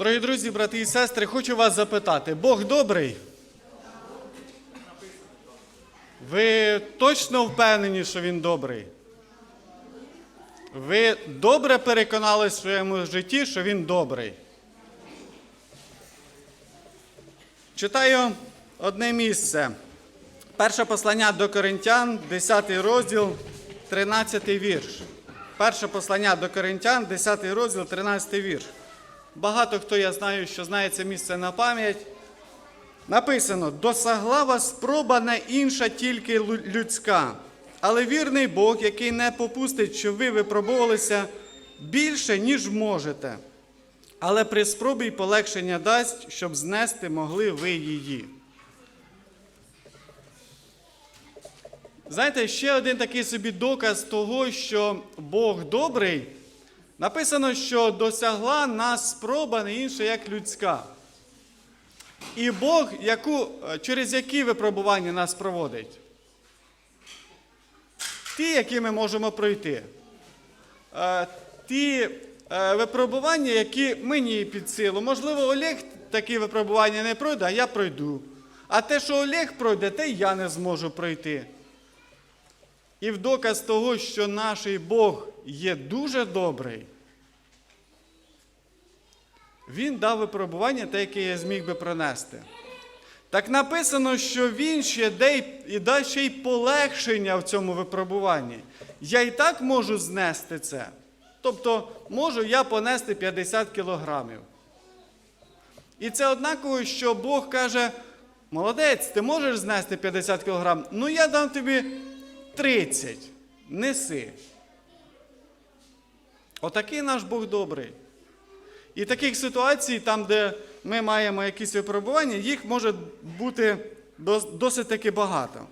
Дорогі друзі, брати і сестри, хочу вас запитати: Бог добрий? Ви точно впевнені, що Він добрий? Ви добре переконались в своєму житті, що Він добрий? Читаю одне місце. Перше послання до Коринтян, 10 розділ, 13 вірш. Перше послання до Коринтян, 10 розділ, 13 вірш. Багато хто я знаю, що знає це місце на пам'ять. Написано: досягла вас спроба не інша, тільки людська. Але вірний Бог, який не попустить, щоб ви випробувалися більше, ніж можете. Але при спробі й полегшення дасть, щоб знести могли ви її. Знаєте, ще один такий собі доказ того, що Бог добрий. Написано, що досягла нас спроба не інша, як людська. І Бог, яку, е, через які випробування нас проводить? Ті, які ми можемо пройти. Е, Ті е, випробування, які мені під силу. Можливо, Олег такі випробування не пройде, а я пройду. А те, що Олег пройде, те я не зможу пройти. І в доказ того, що наш Бог є дуже добрий, Він дав випробування, те, яке я зміг би пронести. Так написано, що він ще і дасть ще й полегшення в цьому випробуванні. Я і так можу знести це. Тобто, можу я понести 50 кілограмів. І це однаково, що Бог каже: молодець, ти можеш знести 50 кілограм, ну я дам тобі 30. Неси. Отакий наш Бог добрий. І таких ситуацій, там, де ми маємо якісь випробування, їх може бути досить таки багато.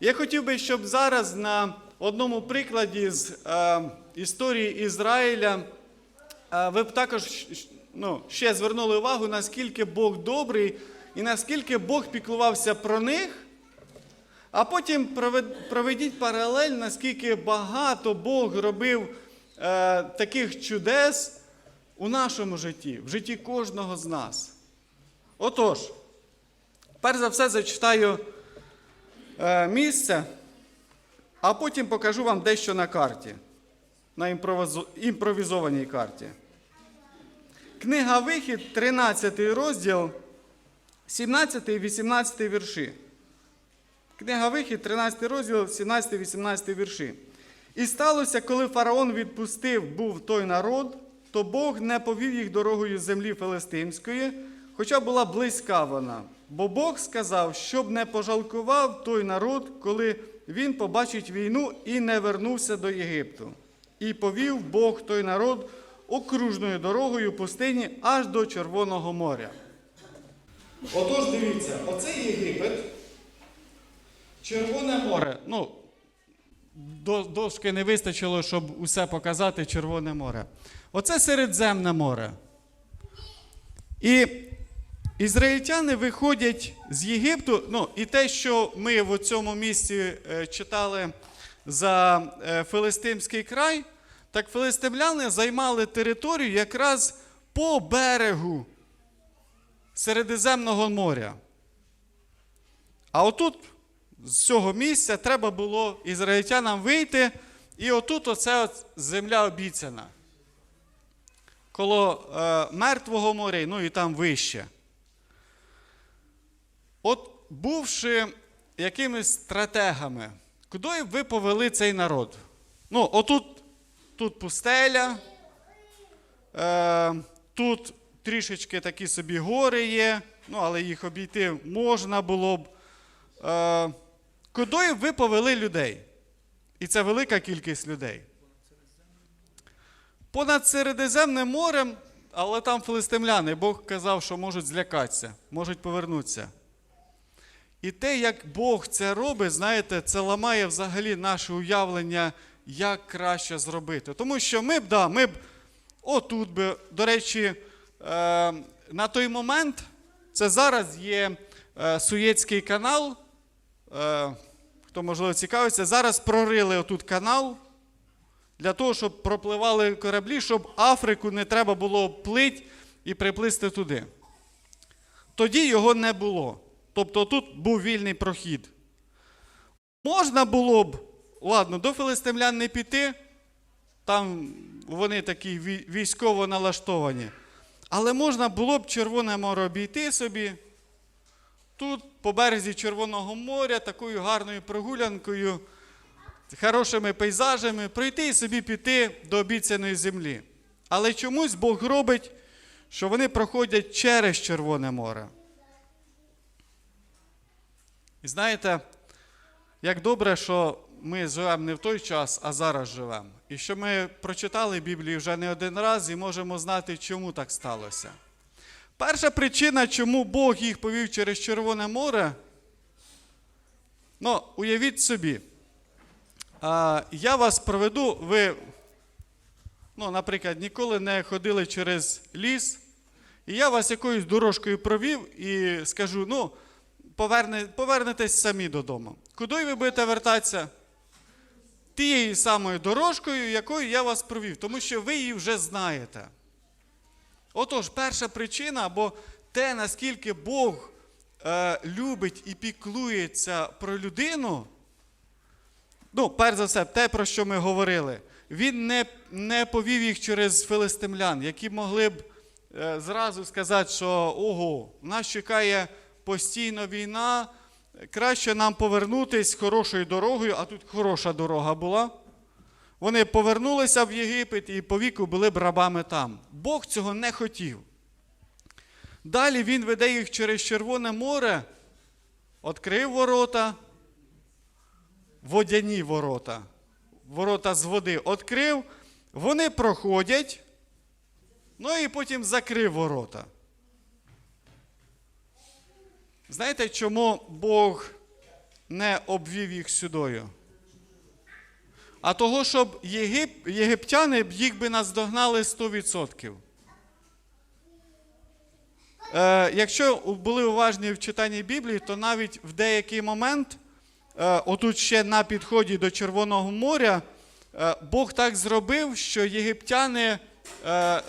Я хотів би, щоб зараз на одному прикладі з е, історії Ізраїля е, ви б також ну, ще звернули увагу, наскільки Бог добрий і наскільки Бог піклувався про них. А потім проведіть паралель, наскільки багато Бог робив е, таких чудес у нашому житті, в житті кожного з нас. Отож, перш за все зачитаю е, місце, а потім покажу вам дещо на карті, на імпровізованій карті. Книга Вихід, 13 розділ, 17 і 18 вірші. Книга Вихід, 13 розділ, 17-18 вірші. І сталося, коли фараон відпустив був той народ, то Бог не повів їх дорогою землі Филистимської, хоча була близька вона. Бо Бог сказав, щоб не пожалкував той народ, коли він побачить війну і не вернувся до Єгипту. І повів Бог той народ окружною дорогою пустині аж до Червоного моря. Отож, дивіться, оце Єгипет. Червоне море. Ну, дошки не вистачило, щоб усе показати Червоне море. Оце Середземне море. І ізраїльтяни виходять з Єгипту. Ну, і те, що ми в цьому місці е, читали за е, Филистимський край, так филистимляни займали територію якраз по берегу Середземного моря. А отут з цього місця треба було ізраїльтянам вийти, і отут от земля обіцяна. Коло е, Мертвого моря, ну і там вище. От бувши якимись стратегами, куди ви повели цей народ? Ну, отут тут пустеля, е, тут трішечки такі собі гори є, ну, але їх обійти можна було б. Е, куди ви повели людей? І це велика кількість людей. Понад Середземним морем, але там филистимляни, Бог казав, що можуть злякатися, можуть повернутися. І те, як Бог це робить, знаєте, це ламає взагалі наше уявлення, як краще зробити. Тому що ми б, да, ми б отут би, до речі, е, на той момент, це зараз є е, Суєцький канал. Е, хто можливо цікавиться, зараз прорили отут канал для того, щоб пропливали кораблі, щоб Африку не треба було плить і приплисти туди. Тоді його не було. Тобто тут був вільний прохід. Можна було б, ладно, до филистимлян не піти, там вони такі військово налаштовані. Але можна було б Червоне море обійти собі. Тут, по березі Червоного моря, такою гарною прогулянкою, хорошими пейзажами, пройти і собі піти до обіцяної землі. Але чомусь Бог робить, що вони проходять через Червоне море. І знаєте, як добре, що ми живемо не в той час, а зараз живемо. І що ми прочитали Біблію вже не один раз і можемо знати, чому так сталося. Перша причина, чому Бог їх повів через Червоне море. Ну, уявіть собі, я вас проведу, ви, ну, наприклад, ніколи не ходили через ліс, і я вас якоюсь дорожкою провів і скажу, ну, поверне, повернетесь самі додому. Куди ви будете вертатися? Тією самою дорожкою, якою я вас провів, тому що ви її вже знаєте. Отож, перша причина, або те, наскільки Бог е, любить і піклується про людину, ну, перш за все, те, про що ми говорили, він не, не повів їх через филистимлян, які могли б е, зразу сказати, що ого, нас чекає постійно війна, краще нам повернутись хорошою дорогою, а тут хороша дорога була. Вони повернулися в Єгипет і по віку були б рабами там. Бог цього не хотів. Далі він веде їх через Червоне море, відкрив ворота, водяні ворота, ворота з води відкрив, вони проходять, ну і потім закрив ворота. Знаєте, чому Бог не обвів їх сюдою? А того, щоб єгип, єгиптяни їх би наздогнали 100%. Е, якщо були уважні в читанні Біблії, то навіть в деякий момент, е, отут ще на підході до Червоного моря, е, Бог так зробив, що єгиптяни е,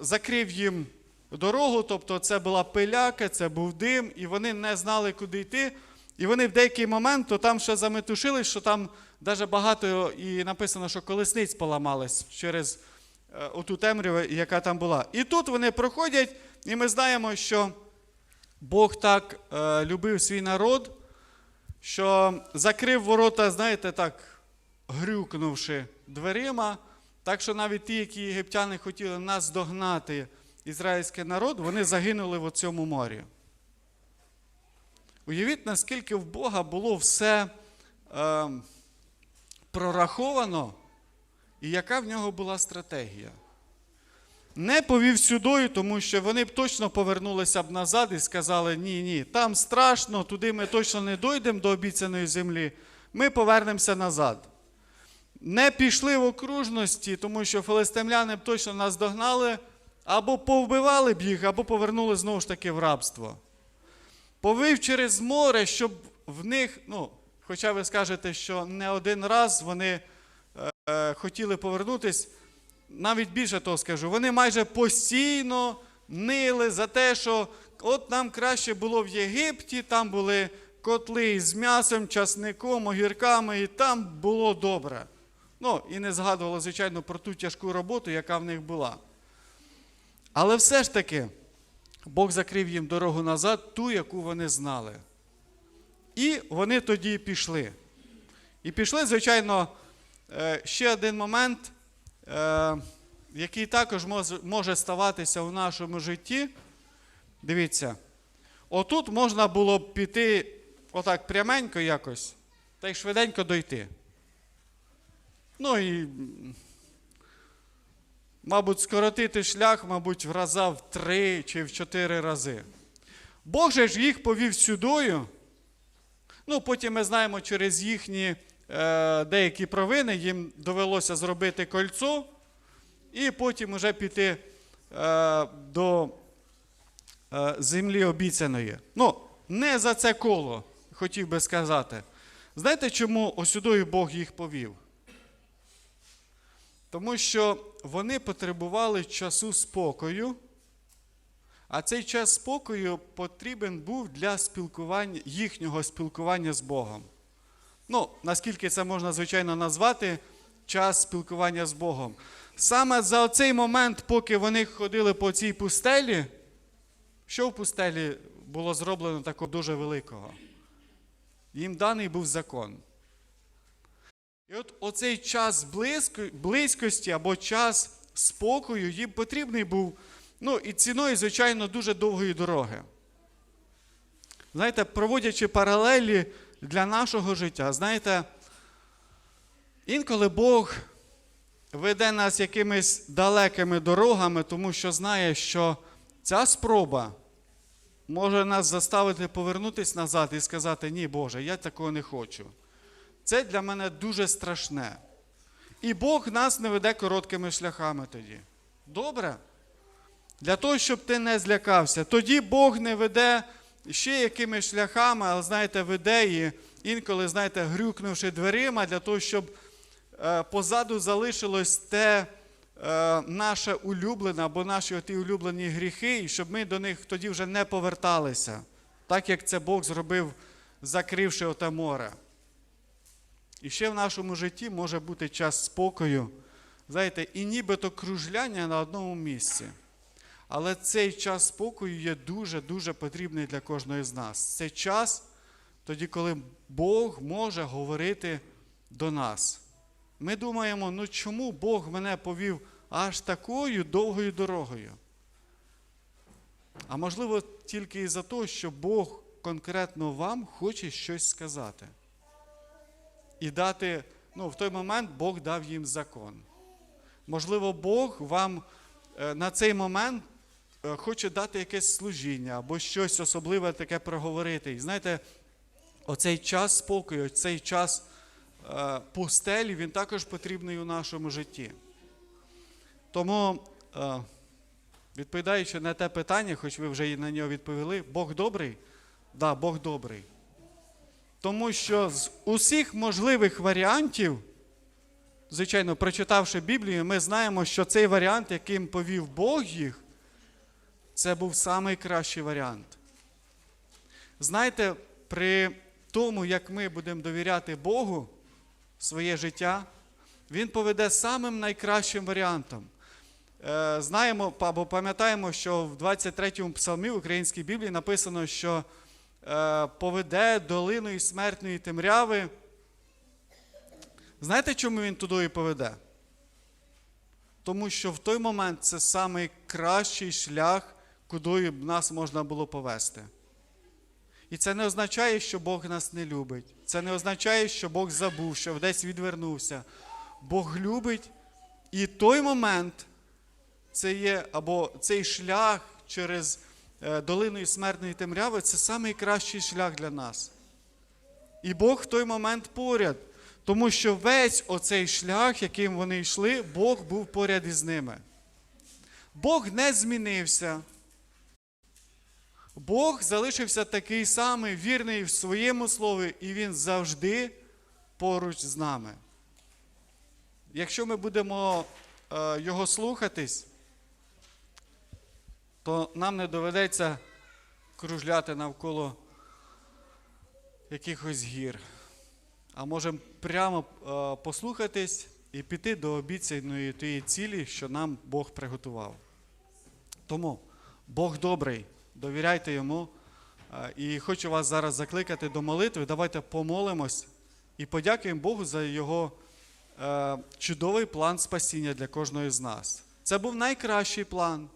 закрив їм дорогу, тобто це була пиляка, це був дим, і вони не знали, куди йти. І вони в деякий момент то там ще заметушились, що там навіть багато і написано, що колесниць поламались через е, оту темряву, яка там була. І тут вони проходять, і ми знаємо, що Бог так е, любив свій народ, що закрив ворота, знаєте, так, грюкнувши дверима. Так що навіть ті, які єгиптяни хотіли нас догнати, ізраїльський народ, вони загинули в цьому морі. Уявіть, наскільки в Бога було все е, прораховано, і яка в нього була стратегія. Не повів сюдою, тому що вони б точно повернулися б назад і сказали: ні, ні, там страшно, туди ми точно не дійдемо до обіцяної землі, ми повернемося назад. Не пішли в окружності, тому що филистимляни б точно нас догнали, або повбивали б їх, або повернули знову ж таки в рабство повив через море, щоб в них, ну, хоча ви скажете, що не один раз вони е, хотіли повернутись, навіть більше того скажу, вони майже постійно нили за те, що от нам краще було в Єгипті, там були котли з м'ясом, часником, огірками, і там було добре. Ну, і не згадувало, звичайно, про ту тяжку роботу, яка в них була. Але все ж таки, Бог закрив їм дорогу назад, ту, яку вони знали. І вони тоді пішли. І пішли, звичайно, е, ще один момент, е, який також може ставатися у нашому житті. Дивіться, отут можна було б піти отак пряменько якось, та й швиденько дойти. Ну і мабуть, скоротити шлях, мабуть, в раза в три чи в чотири рази. Бог же ж їх повів сюдою. Ну, потім ми знаємо, через їхні е, деякі провини їм довелося зробити кольцо, і потім уже піти е, до е, землі обіцяної. Ну, не за це коло, хотів би сказати. Знаєте, чому осюдою Бог їх повів? Тому що вони потребували часу спокою А цей час спокою потрібен був для спілкування, їхнього спілкування з Богом. Ну, наскільки це можна, звичайно, назвати, час спілкування з Богом. Саме за цей момент, поки вони ходили по цій пустелі, що в пустелі було зроблено такого дуже великого? Їм даний був закон. І от оцей час близько, близькості або час спокою їм потрібний був, ну і ціною, звичайно, дуже довгої дороги. Знаєте, проводячи паралелі для нашого життя, знаєте, інколи Бог веде нас якимись далекими дорогами, тому що знає, що ця спроба може нас заставити повернутися назад і сказати: Ні, Боже, я такого не хочу. Це для мене дуже страшне. І Бог нас не веде короткими шляхами тоді. Добре? Для того, щоб ти не злякався. Тоді Бог не веде ще якимись шляхами, але знаєте, веде і інколи, знаєте, грюкнувши дверима, для того, щоб е, позаду залишилось те е, наше улюблене або наші оті улюблені гріхи, і щоб ми до них тоді вже не поверталися, так як це Бог зробив, закривши оте море. І ще в нашому житті може бути час спокою, знаєте, і нібито кружляння на одному місці. Але цей час спокою є дуже-дуже потрібний для кожного з нас. Це час тоді, коли Бог може говорити до нас. Ми думаємо, ну чому Бог мене повів аж такою довгою дорогою? А можливо, тільки із-за того, що Бог конкретно вам хоче щось сказати. І дати, ну, в той момент Бог дав їм закон. Можливо, Бог вам е, на цей момент хоче дати якесь служіння або щось особливе таке проговорити. І знаєте, оцей час спокою, цей час е, пустелі, він також потрібний у нашому житті. Тому, е, відповідаючи на те питання, хоч ви вже і на нього відповіли, Бог добрий? Так, да, Бог добрий. Тому що з усіх можливих варіантів, звичайно, прочитавши Біблію, ми знаємо, що цей варіант, яким повів Бог їх, це був найкращий варіант. Знаєте, при тому, як ми будемо довіряти Богу своє життя, Він поведе самим найкращим варіантом. Е, Знаємо або пам'ятаємо, що в 23-му псалмі в українській Біблії написано, що е, поведе долиною смертної темряви. Знаєте, чому він туди і поведе? Тому що в той момент це найкращий шлях, куди б нас можна було повести. І це не означає, що Бог нас не любить. Це не означає, що Бог забув, що десь відвернувся. Бог любить, і той момент це є, або цей шлях через е, долиною смертної темряви це найкращий шлях для нас. І Бог в той момент поряд, тому що весь оцей шлях, яким вони йшли, Бог був поряд із ними. Бог не змінився. Бог залишився такий самий вірний в своєму слові, і Він завжди поруч з нами. Якщо ми будемо е, його слухатись, то нам не доведеться кружляти навколо якихось гір. А можемо прямо е, послухатись і піти до обіцяної тієї цілі, що нам Бог приготував. Тому Бог добрий, довіряйте йому. Е, І хочу вас зараз закликати до молитви. Давайте помолимось і подякуємо Богу за його е, чудовий план спасіння для кожного з нас. Це був найкращий план.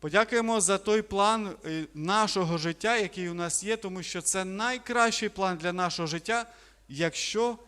Подякуємо за той план е, нашого життя, який у нас є, тому що це найкращий план для нашого життя, якщо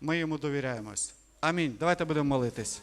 ми йому довіряємось. Амінь. Давайте будемо молитись.